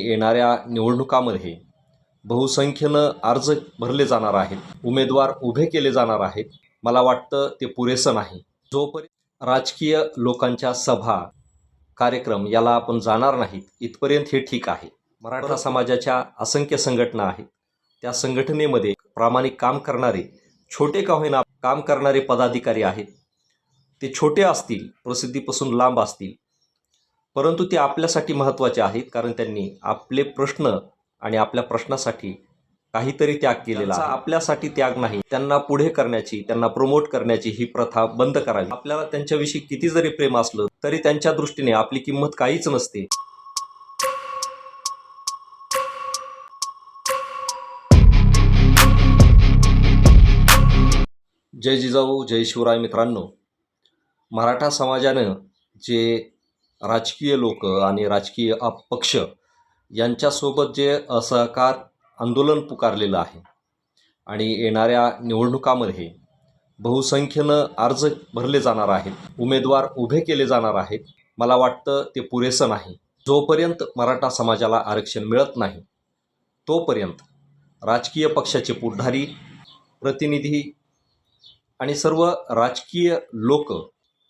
येणाऱ्या निवडणुकामध्ये बहुसंख्येनं अर्ज भरले जाणार आहेत. उमेदवार उभे केले जाणार आहेत. मला वाटतं ते पुरेसं नाही. जोपर्यंत राजकीय लोकांच्या सभा कार्यक्रम याला आपण जाणार नाहीत इथपर्यंत हे ठीक आहे. मराठा समाजाच्या असंख्य संघटना आहेत. त्या संघटनेमध्ये प्रामाणिक काम करणारे छोटे का होईना काम करणारे पदाधिकारी आहेत. ते छोटे असतील प्रसिद्धीपासून लांब असतील परंतु ते आपल्यासाठी महत्त्वाचे आहेत कारण त्यांनी आपले प्रश्न आणि आपल्या प्रश्नासाठी काहीतरी त्याग केलेला. आपल्यासाठी त्याग नाही. त्यांना पुढे करण्याची त्यांना प्रमोट करण्याची ही प्रथा बंद करावी. आपल्याला त्यांच्याविषयी किती जरी प्रेम असलं तरी त्यांच्या दृष्टीने आपली किंमत काहीच नसते. जय जिजाऊ जय शिवराय मित्रांनो. मराठा समाजानं जे राजकीय लोक आणि राजकीय अपक्ष यांच्यासोबत जे असहकार आंदोलन पुकारलेलं आहे आणि येणाऱ्या निवडणुकामध्ये बहुसंख्येनं अर्ज भरले जाणार आहेत उमेदवार उभे केले जाणार आहेत मला वाटतं ते पुरेसं नाही. जोपर्यंत मराठा समाजाला आरक्षण मिळत नाही तोपर्यंत राजकीय पक्षाचे पुढारी प्रतिनिधी आणि सर्व राजकीय लोक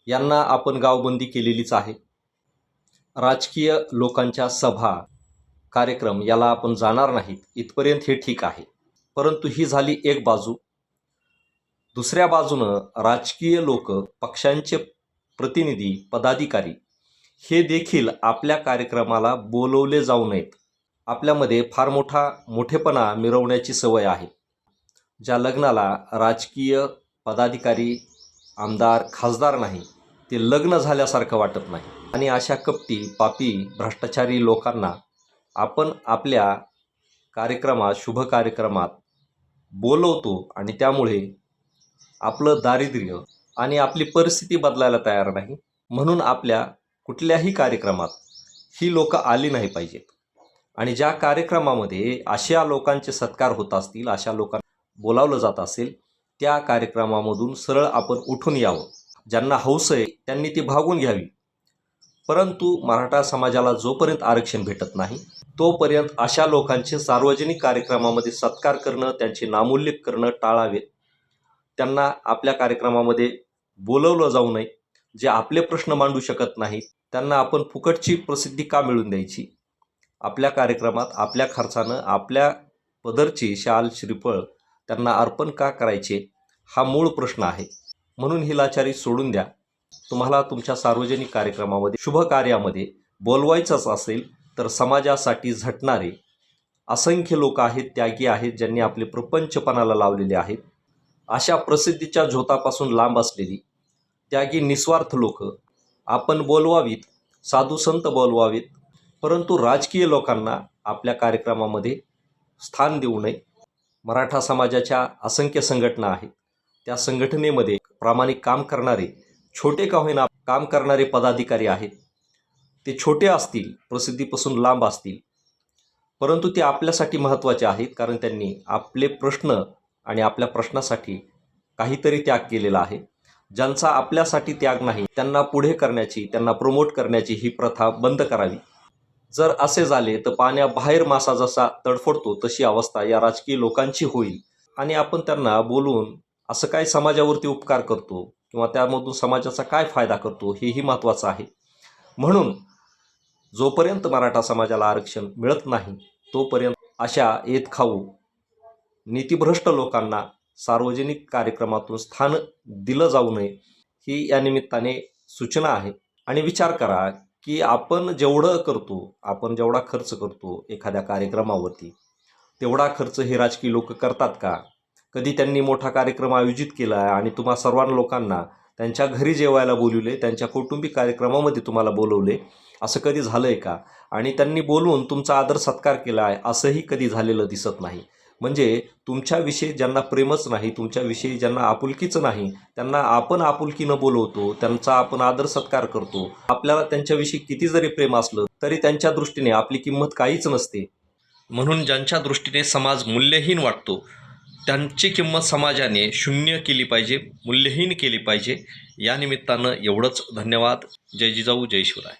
यांना आपण गावबंदी केलेलीच आहे. राजकीय लोकांच्या सभा कार्यक्रम याला आपण जाणार नाहीत इथपर्यंत हे ठीक आहे. परंतु ही झाली एक बाजू. दुसऱ्या बाजूनं राजकीय लोक पक्षांचे प्रतिनिधी पदाधिकारी हे देखील आपल्या कार्यक्रमाला बोलवले जाऊ नयेत. आपल्यामध्ये फार मोठा मोठेपणा मिरवण्याची सवय आहे. ज्या लग्नाला राजकीय पदाधिकारी आमदार खासदार नाही ते लग्न झाल्यासारखं वाटत नाही. आणि अशा कपटी पापी भ्रष्टाचारी लोकांना आपण आपल्या कार्यक्रमात शुभ कार्यक्रमात बोलवतो आणि त्यामुळे आपलं दारिद्र्य आणि आपली परिस्थिती बदलायला तयार नाही. म्हणून आपल्या कुठल्याही कार्यक्रमात ही लोक आली नाही पाहिजेत. आणि ज्या कार्यक्रमामध्ये अशा लोकांचे सत्कार होत असतील अशा लोकांना बोलावलं जात असेल त्या कार्यक्रमामधून सरळ आपण उठून यावं. ज्यांना हौस आहे त्यांनी ती भागून घ्यावी. परंतु मराठा समाजाला जोपर्यंत आरक्षण भेटत नाही तोपर्यंत अशा लोकांचे सार्वजनिक कार्यक्रमामध्ये सत्कार करणं त्यांचे नामोल्लेख करणं टाळावे. त्यांना आपल्या कार्यक्रमामध्ये बोलवलं जाऊ नये जे आपले प्रश्न मांडू शकत नाहीत त्यांना आपण फुकटची प्रसिद्धी का मिळून द्यायची? आपल्या कार्यक्रमात आपल्या खर्चानं आपल्या पदरची शाल श्रीफळ त्यांना अर्पण का करायचे? हा मूळ प्रश्न आहे. म्हणून ही लाचारी सोडून द्या. तुम्हाला तुमच्या सार्वजनिक कार्यक्रमामध्ये शुभ कार्यामध्ये बोलवायचंच असेल तर समाजासाठी झटणारे असंख्य लोक आहेत त्यागी आहेत ज्यांनी आपले प्रपंचपणाला लावलेले आहेत. अशा प्रसिद्धीच्या झोतापासून लांब असलेली त्यागी निस्वार्थ लोक आपण बोलवावीत साधू संत बोलवावीत परंतु राजकीय लोकांना आपल्या कार्यक्रमामध्ये स्थान देऊ नये. मराठा समाजाच्या असंख्य संघटना आहेत. त्या संघटनेमध्ये प्रामाणिक काम करणारे छोटे का होईना काम करणारे पदाधिकारी आहेत. ते छोटे असतील प्रसिद्धीपासून लांब असतील. परंतु ते आपल्यासाठी महत्त्वाचे आहेत कारण त्यांनी आपले प्रश्न आणि आपल्या प्रश्नासाठी काहीतरी त्याग केलेला आहे. ज्यांचा आपल्यासाठी त्याग नाही त्यांना पुढे करण्याची त्यांना प्रमोट करण्याची ही प्रथा बंद करावी. जर असे झाले तर पाण्याबाहेर मासा जसा तडफडतो तशी अवस्था या राजकीय लोकांची होईल. आणि आपण त्यांना बोलून असं काय समाजावरती उपकार करतो किंवा त्यामधून समाजाचा काय फायदा करतो हेही महत्त्वाचं आहे. म्हणून जोपर्यंत मराठा समाजाला आरक्षण मिळत नाही तोपर्यंत अशा येत खाऊ नीतिभ्रष्ट लोकांना सार्वजनिक कार्यक्रमातून स्थान दिलं जाऊ नये ही या निमित्ताने सूचना आहे. आणि विचार करा की आपण जेवढं करतो आपण जेवढा खर्च करतो एखाद्या कार्यक्रमावरती तेवढा खर्च हे राजकीय लोक करतात का? कधी त्यांनी मोठा कार्यक्रम आयोजित केला आहे आणि तुम्हा सर्वांना लोकांना त्यांच्या घरी जेवायला बोलवले त्यांच्या कौटुंबिक कार्यक्रमामध्ये तुम्हाला बोलवले असं कधी झालं आहे का? आणि त्यांनी बोलवून तुमचा आदर सत्कार केला आहे असंही कधी झालेलं दिसत नाही. म्हणजे तुमच्याविषयी ज्यांना प्रेमच नाही तुमच्याविषयी ज्यांना आपुलकीच नाही त्यांना आपण आपुलकीनं बोलवतो त्यांचा आपण आदर सत्कार करतो. आपल्याला त्यांच्याविषयी किती जरी प्रेम असलं तरी त्यांच्या दृष्टीने आपली किंमत काहीच नसते. म्हणून ज्यांच्या दृष्टीने समाज मूल्यहीन वाटतो त्यांची किंमत समाजाने शून्य केली पाहिजे मूल्यहीन केली पाहिजे. या निमित्तानं एवढंच. धन्यवाद. जय जिजाऊ जय शिवराय.